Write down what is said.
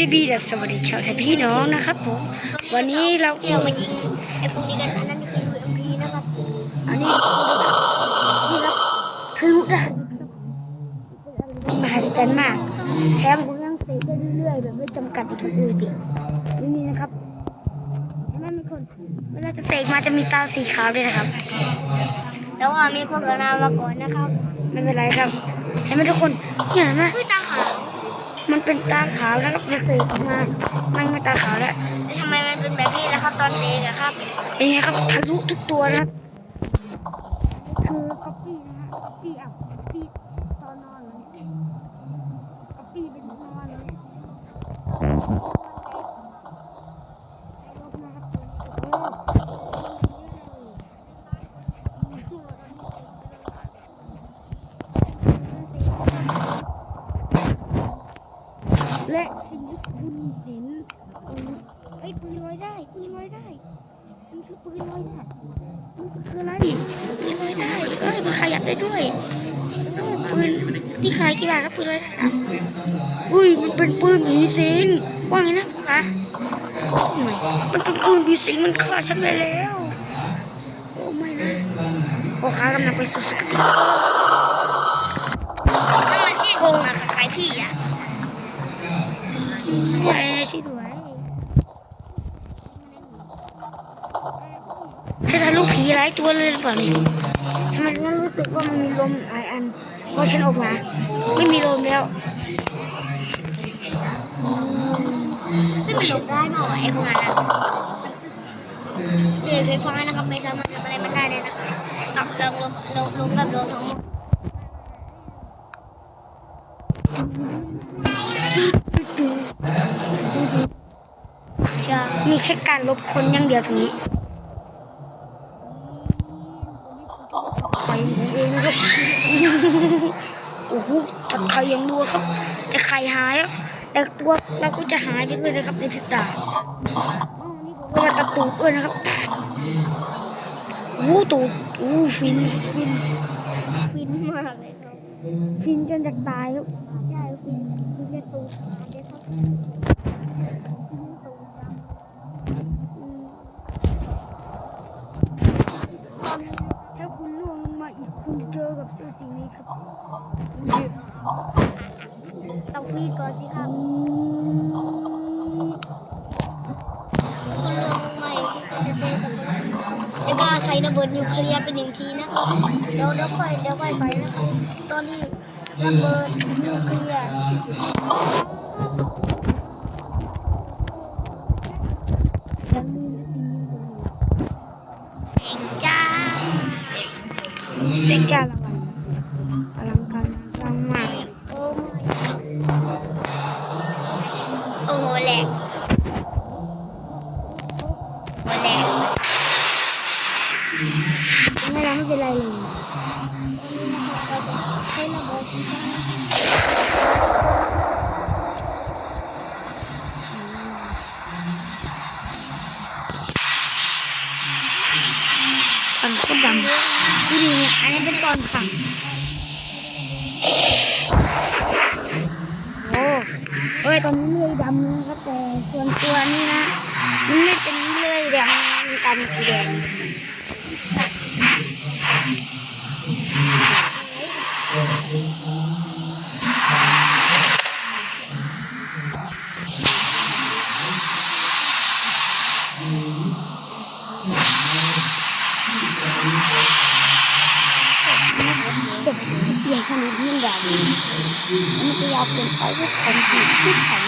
CCB และสวัสดีชาวไทยพี่น้องนะครับผมวันนี้เราเที่ยวมายิงไอ้พวกนี้กันอันนั้นคือ UMP นะครับอันนี้นี่ครับทะลุได้มหัศจรรย์มากแถมผมยังเสกได้เรื่อยๆแบบไม่จำกัดอีกคนอื่นอีกนี่นี่นะครับเห็นไหมมีคนเวลาจะเสกมาจะมีตาสีขาวด้วยนะครับ แต่ว่ามีโฆษณามาก่อนนะครับ ไม่เป็นไรครับเห็นไหมทุกคนเนี่ยเห็นไหมคือตาขาว มันเป็นตาขาวแล้วก็จะเสกออกมา มันไม่ตาขาวแล้วแต่ทำไมมันเป็นแบบนี้ล่ะครับ ตอนเสกอะครับเป็นไงครับทะลุทุกตัวนะครับคือ copy นะฮะ copy อะ copy ตอนนอนเลย copy เป็นนอนเลยลบนะครับ และสิ่งที่คุณเห็นเอ้ยปืนลอยได้ปืนลอยได้มันคือปืนลอยได้มันคืออะไรปืนลอยได้เอ้ยมันขยับได้ด้วยเออปืนที่ขายกี่บาทครับปืนลอยได้อะอุ้ยมันเป็นปืนผีสิงว่าไงนะพ่อคะไม่มันเป็นปืนผีสิงมันฆ่าฉันไปแล้วโอ้ไม่นะพ่อค้ากำลังไปสู่สกัดนั่นมันที่กงอะค่ะขายพี่อะ ใช่ช่วยด้วยให้ทะลุผีหลายตัวเลยหรือเปล่าเนี่ยทำไมฉันรู้สึกว่ามันมีลมหลายอันพอฉันออกมา ไม่มีลมแล้วซึ่งมันหลบได้เปล่าไอ้พวกนั้นอะเรือไฟฟ้านะครับไม่สามารถทำอะไรมันได้เลยนะครับกับลงลงลงลงกับลง มีแค่การลบคนอย่างเดียวตรงนี้ไข่เองครับโอ้โหตัดไข่ยังดูครับ แต่ไข่หายแล้วต่ตัวเราก็จะหายไปด้วยนะครับในพริบตาเวลาตัดตูดด้วยนะครับโอ้ตูดโอ้หฟินฟินฟินมากเลยครับฟินจนจะตายครับใช่ฟินฟินจะตูดขาดเลยครับ ถ้าคุณล่วงลงมาอีกคุณเจอ กับเจ้าสิ่งนี้ครับต้องฟีดก่อนสิครับคนลงใหม่จะเจอกับจะกล้าใช้ระเบิดนิวเคลียร์เป็นหนึ่งทีนะครับเดี๋ยวเดี๋ยวค่อยเดี๋ยวค่อยไปนะครับตอนนี้ระเบิดนิวเคลียร์อย่าลืมสิ่งนี้เลยจ้าเป็นการละ ไม่แล้วไม่เป็นไรเลยใช้ระเบิดตอนโคตรดำดูดิเนี่ยอันนี้เป็นตอนผังโอ้เฮ้ยตอนนี้เลื่อยดำนะครับแต่ส่วนตัวนี่นะมันไม่เป็นเลื่อยแดงมันกันสีแดง จบเพียงแค่